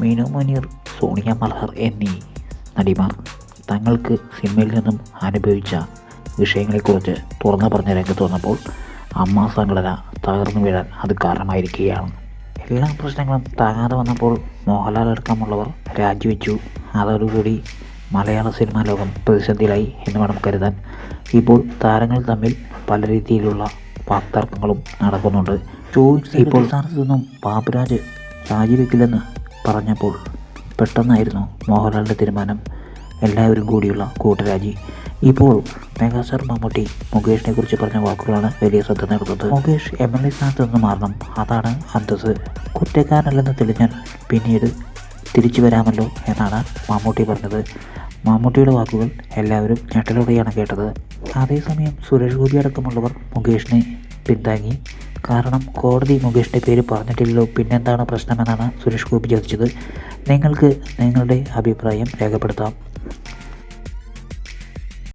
മീനു മുനീർ സോണിയ മൽഹർ എന്നീ നടിമാർ തങ്ങൾക്ക് സിനിമയിൽ നിന്നും അനുഭവിച്ച വിഷയങ്ങളെക്കുറിച്ച് തുറന്നു പറഞ്ഞ രംഗത്ത് വന്നപ്പോൾ അമ്മ സംഘടന തകർന്നു വീഴാൻ അത് കാരണമായിരിക്കുകയാണ്. എല്ലാ പ്രശ്നങ്ങളും താങ്ങാതെ വന്നപ്പോൾ മോഹൻലാൽ അടക്കമുള്ളവർ രാജിവെച്ചു. അതോടുകൂടി മലയാള സിനിമാ ലോകം പ്രതിസന്ധിയിലായി എന്ന് വേണം കരുതാൻ. ഇപ്പോൾ താരങ്ങൾ തമ്മിൽ പല രീതിയിലുള്ള വാക്തർക്കങ്ങളും നടക്കുന്നുണ്ട്. ചോദിച്ചു ഇപ്പോൾ സ്ഥാനത്തു നിന്നും പാപ്പുരാജ് രാജിവെക്കില്ലെന്ന് പറഞ്ഞപ്പോൾ പെട്ടെന്നായിരുന്നു മോഹൻലാലിന്റെ തീരുമാനം. എല്ലാവരും കൂടിയുള്ള കൂട്ടരാജി. ഇപ്പോൾ മെഗാസ്റ്റാർ മമ്മൂട്ടി മുകേഷിനെ കുറിച്ച് പറഞ്ഞ വാക്കുകളാണ് വലിയ ശ്രദ്ധ നേടുന്നത്. മുകേഷ് എം എൽ എ സ്ഥാനത്ത് നിന്ന് മാറണം. അതാണ് അന്തസ് കുറ്റക്കാരനല്ലെന്ന് തെളിഞ്ഞാൽ പിന്നീട് തിരിച്ചു വരാമല്ലോ എന്നാണ് മമ്മൂട്ടി പറഞ്ഞത്. മമ്മൂട്ടിയുടെ വാക്കുകൾ എല്ലാവരും ഞെട്ടലോടെയാണ് കേട്ടത്. അതേസമയം സുരേഷ് ഗോപി അടക്കമുള്ളവർ മുകേഷിനെ പിന്താങ്ങി. കാരണം കോടതി മുകേഷിന്റെ പേര് പറഞ്ഞിട്ടില്ലല്ലോ. പിന്നെന്താണ് പ്രശ്നമെന്നാണ് സുരേഷ് ഗോപി ചോദിച്ചത്. നിങ്ങൾക്ക് നിങ്ങളുടെ അഭിപ്രായം രേഖപ്പെടുത്താം.